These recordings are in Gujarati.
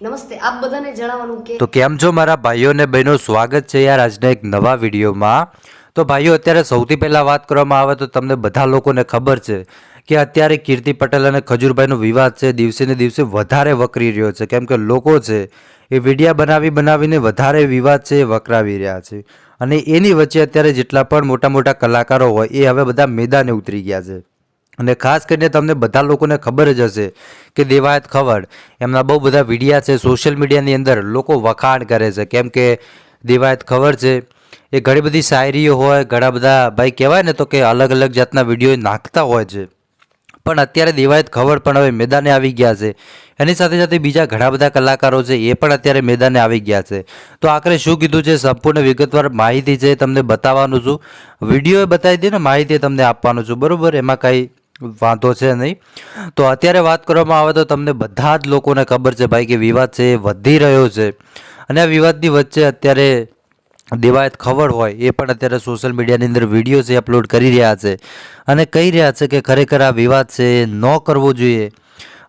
નમસ્તે, આપ બધાને જણાવવાનું કે તો કેમ છો મારા ભાઈઓ અને બહેનો? સ્વાગત છે યાર આજના એક નવા વિડીયોમાં. તો ભાઈઓ, અત્યારે સૌથી પહેલાં વાત કરવામાં આવે તો તમને બધા લોકોને ખબર છે કે અત્યારે કીર્તિ પટેલ અને ખજૂરભાઈનો વિવાદ છે. દિવસે ને દિવસે વધારે વકરી રહ્યો છે. કેમ કે લોકો છે એ વિડીયા બનાવી બનાવીને વધારે વિવાદ છે એ વકરાવી રહ્યા છે. અને એની વચ્ચે અત્યારે જેટલા પણ મોટા મોટા કલાકારો હોય એ હવે બધા મેદાને ઉતરી ગયા છે. અને ખાસ કરીને તમને બધા લોકોને ખબર જ હશે કે દેવાયત ખવડ, એમના બહુ બધા વિડીયા છે સોશિયલ મીડિયાની અંદર લોકો વખાણ કરે છે. કેમ કે દેવાયત ખબર છે, એ ઘણી બધી શાયરીઓ હોય, ઘણા બધા, ભાઈ કહેવાય ને તો કે અલગ અલગ જાતના વીડિયો નાખતા હોય છે. પણ અત્યારે દેવાયત ખબર પણ હવે મેદાને આવી ગયા છે. એની સાથે સાથે બીજા ઘણા બધા કલાકારો છે, એ પણ અત્યારે મેદાને આવી ગયા છે. તો આખરે શું કીધું છે, સંપૂર્ણ વિગતવાર માહિતી છે તમને બતાવવાનું છું. વીડિયો બતાવી દે ને, માહિતી તમને આપવાનું છું. બરાબર? એમાં કાંઈ વાંધો છે નહીં. તો અત્યારે વાત કરવામાં આવે તો તમને બધા જ લોકોને ખબર છે ભાઈ કે વિવાદ છે એ વધી રહ્યો છે. અને આ વિવાદની વચ્ચે અત્યારે દેવાયત ખબર હોય એ પણ અત્યારે સોશિયલ મીડિયાની અંદર વીડિયો છે અપલોડ કરી રહ્યા છે. અને કહી રહ્યા છે કે ખરેખર આ વિવાદ છે એ ન કરવો જોઈએ.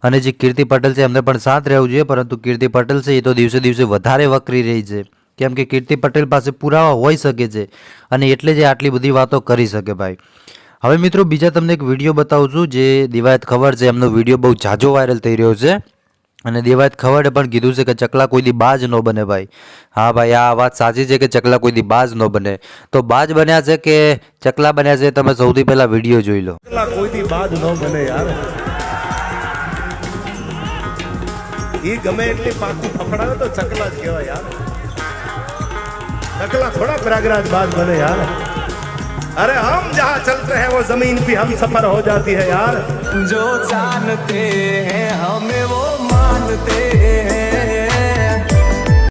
અને જે કીર્તિ પટેલ છે એમને પણ સાથ રહેવું જોઈએ, પરંતુ કીર્તિ પટેલ છે એ તો દિવસે દિવસે વધારે વકરી રહી છે. કેમ કે કીર્તિ પટેલ પાસે પુરાવા હોઈ શકે છે. અને એટલે જ આટલી બધી વાતો કરી શકે ભાઈ. હવે મિત્રો બીજા તમને એક વીડિયો બતાવું છું જે દિવાયત ખબર છે, એમનો વીડિયો બહુ જાજો વાયરલ થઈ રહ્યો છે. અને દેવાત ખવડે પણ કીધું છે કે ચકલા કોઈ દી બાજ ન બને ભાઈ. હા ભાઈ, આ વાત સાચી છે કે ચકલા કોઈ દી બાજ ન બને. તો બાજ બન્યા છે કે ચકલા બન્યા છે તમે સૌથી પહેલા વીડિયો જોઈ લો. કોઈ ચકલા જ કહેવાય યાર. ચકલા થોડા પ્રયાગરાજ બાજ બને યાર. अरे हम जहाँ चलते हैं वो जमीन पे हम सफर हो जाती है यार जो जानते हैं हमें वो मानते हैं